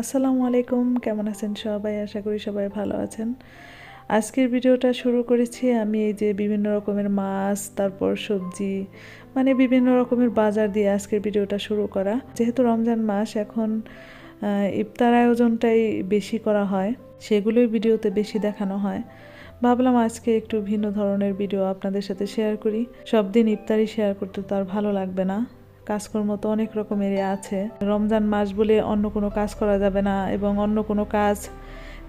আসসালামু আলাইকুম, কেমন আছেন সবাই? আশা করি সবাই ভালো আছেন। আজকের ভিডিওটা শুরু করেছি আমি এই যে বিভিন্ন রকমের মাছ, তারপর সবজি মানে বিভিন্ন রকমের বাজার দিয়ে আজকের ভিডিওটা শুরু করা। যেহেতু রমজান মাস, এখন ইফতার আয়োজনটাই বেশি করা হয়, সেগুলোই ভিডিওতে বেশি দেখানো হয়। ভাবলাম আজকে একটু ভিন্ন ধরনের ভিডিও আপনাদের সাথে শেয়ার করি। সব দিন ইফতারি শেয়ার করতে তো আর ভালো লাগবে না। কাজকর্ম তো অনেক রকমেরই আছে। রমজান মাস বলে অন্য কোনো কাজ করা যাবে না এবং অন্য কোনো কাজ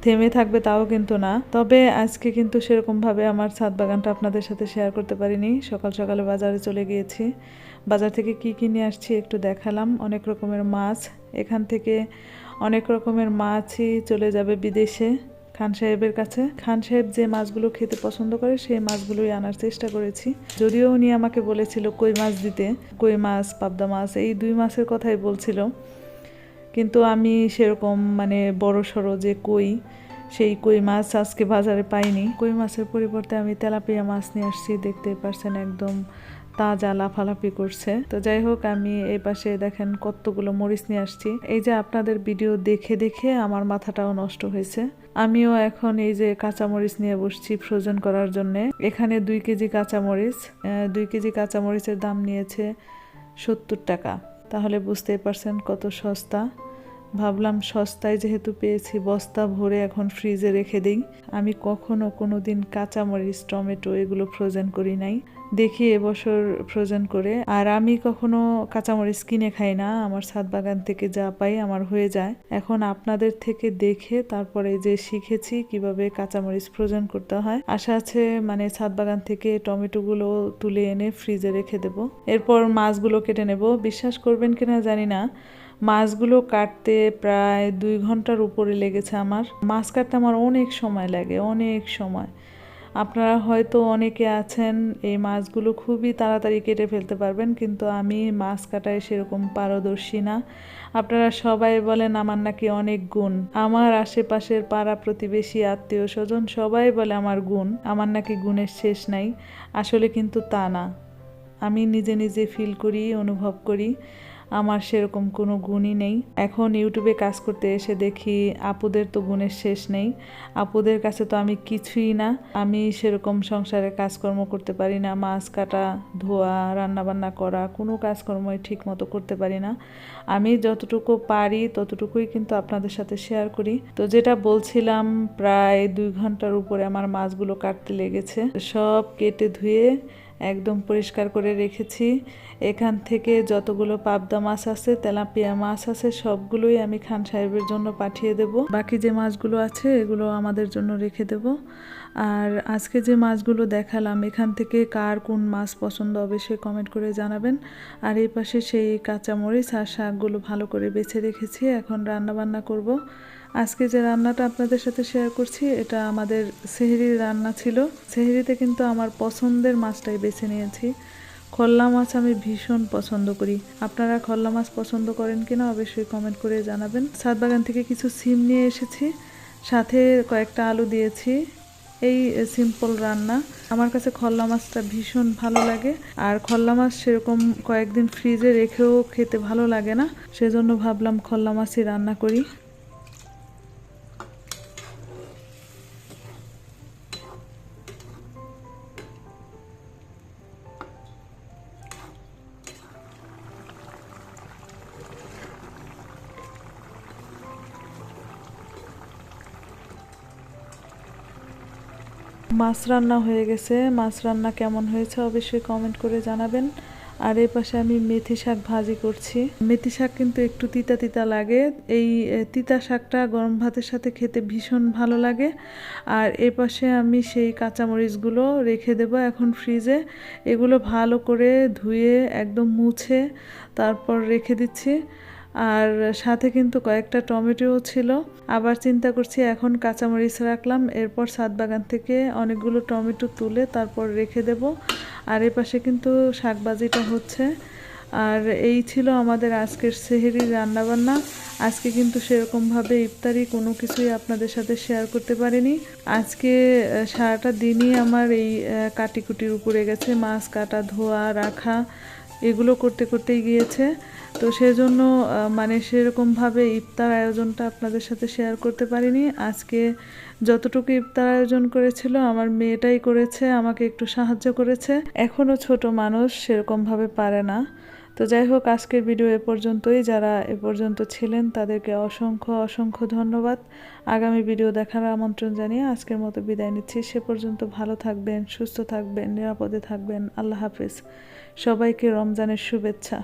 থেমে থাকবে তাও কিন্তু না। তবে আজকে কিন্তু সেরকমভাবে আমার ছাদ বাগানটা আপনাদের সাথে শেয়ার করতে পারিনি। সকাল সকালে বাজারে চলে গিয়েছি। বাজার থেকে কি কিনে আসছি একটু দেখালাম। অনেক রকমের মাছ। এখান থেকে অনেক রকমের মাছই চলে যাবে বিদেশে। খান সাহেবের কাছে। খান সাহেব যে মাছগুলো খেতে পছন্দ করে, সেই মাছগুলোই আনার চেষ্টা করেছি। যদিও উনি আমাকে বলেছিল, কই মাছ দিতে? কই মাছ, পাবদা মাছ? এই দুই মাছের কথাই বলছিল। কিন্তু আমি সেরকম মানে বড় সড়ো যে কই, সেই কই মাছ আজকে বাজারে পাইনি। কই মাছের পরিবর্তে আমি তেলাপিয়া মাছ নিয়ে আসছি, দেখতে পারছেন একদম তাজা লাফালাফি করছে। তো যাই হোক, আমি এই পাশে দেখেন কতগুলো মরিচ নিয়ে আসছি। এই যে আপনাদের ভিডিও দেখে দেখে আমার মাথাটাও নষ্ট হয়েছে। আমিও এখন এই যে কাঁচামরিচ নিয়ে বসছি ফ্রোজেন করার জন্য। এখানে দুই কেজি কাঁচামরিচ দুই কেজি কাঁচামরিচের দাম নিয়েছে সত্তর টাকা। তাহলে বুঝতেই পারছেন কত সস্তা। ভাবলাম সস্তায় যেহেতু পেয়েছি বস্তা ভরে এখন ফ্রিজে রেখে দিই। আমি কখনো কোনো দিন কাঁচামরিচ, টমেটো এগুলো ফ্রোজেন করি নাই। দেখি এবছর ফ্রোজেন করে। আর আমি কখনো কাঁচামরিচ কিনে খাই না। আমার ছাদ বাগান থেকে যা পাই আমার হয়ে যায়। এখন আপনাদের থেকে দেখে তারপরে যে শিখেছি কীভাবে কাঁচামরিচ ফ্রোজেন করতে হয়। আশা আছে মানে ছাদ বাগান থেকে টমেটোগুলো তুলে এনে ফ্রিজে রেখে দেব। এরপর মাছগুলো কেটে নেব। বিশ্বাস করবেন কিনা জানি না। মাছগুলো কাটতে প্রায় দুই ঘণ্টার উপরে লেগেছে আমার। মাছ কাটতে আমার অনেক সময় লাগে, অনেক সময়। আপনারা হয়তো অনেকে আছেন, এই মাছগুলো খুবই তাড়াতাড়ি কেটে ফেলতে পারবেন, কিন্তু আমি মাছ কাটায় সেরকম পারদর্শী না। আপনারা সবাই বলেন আমার নাকি অনেক গুণ। আমার আশেপাশের পাড়া প্রতিবেশী, আত্মীয় স্বজন সবাই বলে আমার গুণ। আমার নাকি গুণের শেষ নাই। আসলে কিন্তু তা না। আমি নিজে নিজে ফিল করি, অনুভব করি। আমার সেরকম কোনো গুণই নেই। এখন ইউটিউবে কাজ করতে এসে দেখি আপুদের তো গুণের শেষ নেই। আপুদের কাছে তো আমি কিছুই না। আমি সেরকম সংসারে কাজকর্ম করতে পারি না। মাছ কাটা, ধোয়া, রান্নাবান্না করা, কোনো কাজকর্মই ঠিক মতো করতে পারি না। আমি যতটুকু পারি ততটুকুই কিন্তু আপনাদের সাথে শেয়ার করি। তো যেটা বলছিলাম, প্রায় দুই ঘণ্টার উপরে আমার মাছগুলো কাটতে লেগেছে। সব কেটে ধুয়ে একদম পরিষ্কার করে রেখেছি। এখান থেকে যতগুলো পাবদা মাছ আছে, তেলাপিয়া মাছ আছে, সবগুলোই আমি খান সাহেবের জন্য পাঠিয়ে দেব। বাকি যে মাছগুলো আছে, এগুলো আমাদের জন্য রেখে দেব। আর আজকে যে মাছগুলো দেখালাম, এখান থেকে কার কোন মাছ পছন্দ অবশ্যই কমেন্ট করে জানাবেন। আর এই পাশে সেই কাঁচামরিচ আর শাকগুলো ভালো করে বেছে রেখেছি। এখন রান্না বান্না করব। আজকে যে রান্নাটা আপনাদের সাথে শেয়ার করছি, এটা আমাদের সেহরির রান্না ছিল। সেহরিতে কিন্তু আমার পছন্দের মাছটাই বেছে নিয়েছি। খল্লা মাছ আমি ভীষণ পছন্দ করি। আপনারা খল্লা মাছ পছন্দ করেন কিনা অবশ্যই কমেন্ট করে জানাবেন। ছাদ বাগান থেকে কিছু সিম নিয়ে এসেছি, সাথে কয়েকটা আলু দিয়েছি। এই সিম্পল রান্না। আমার কাছে খল্লা মাছটা ভীষণ ভালো লাগে। আর খল্লা মাছ সেরকম কয়েকদিন ফ্রিজে রেখেও খেতে ভালো লাগে না। সেজন্য ভাবলাম খল্লা মাছই রান্না করি। মাছ রান্না হয়ে গেছে। মাছ রান্না কেমন হয়েছে অবশ্যই কমেন্ট করে জানাবেন। আর এই পাশে আমি মেথি শাক ভাজি করছি। মেথি শাক কিন্তু একটু তিতা তিতা লাগে। এই তিতা শাকটা গরম ভাতের সাথে খেতে ভীষণ ভালো লাগে। আর এ পাশে আমি সেই কাঁচামরিচগুলো রেখে দেব এখন ফ্রিজে। এগুলো ভালো করে ধুয়ে একদম মুছে তারপর রেখে দিচ্ছি। আর সাথে কিন্তু কয়েকটা টমেটোও ছিল। আবার চিন্তা করছি এখন কাঁচামরিচ রাখলাম, এরপর ছাদ বাগান থেকে অনেকগুলো টমেটো তুলে তারপর রেখে দেব। আর এ পাশে কিন্তু শাকবাজিটা হচ্ছে। আর এই ছিল আমাদের আজকের সেহেরির রান্নাবান্না। আজকে কিন্তু সেরকমভাবে ইফতারি কোনো কিছুই আপনাদের সাথে শেয়ার করতে পারিনি। আজকে সারাটা দিনই আমার এই কাটিকুটির উপরে গেছে। মাছ কাটা, ধোয়া, রাখা। এগুলো করতে করতেই গিয়েছে। তো সেজন্য মানে সেরকমভাবে ইফতার আয়োজনটা আপনাদের সাথে শেয়ার করতে পারিনি। আজকে যতটুকু ইফতার আয়োজন করেছিল, আমার মেয়েটাই করেছে, আমাকে একটু সাহায্য করেছে। এখনও ছোট মানুষ, সেরকমভাবে পারে না। তো যাই হোক, আজকের ভিডিও এ পর্যন্তই। যারা এ পর্যন্ত ছিলেন, তাদেরকে অসংখ্য অসংখ্য ধন্যবাদ। আগামী ভিডিও দেখার আমন্ত্রণ জানিয়ে আজকের মতো বিদায় নিচ্ছি। সে পর্যন্ত ভালো থাকবেন, সুস্থ থাকবেন, নিরাপদে থাকবেন। আল্লাহ হাফিজ। সবাইকে রমজানের শুভেচ্ছা।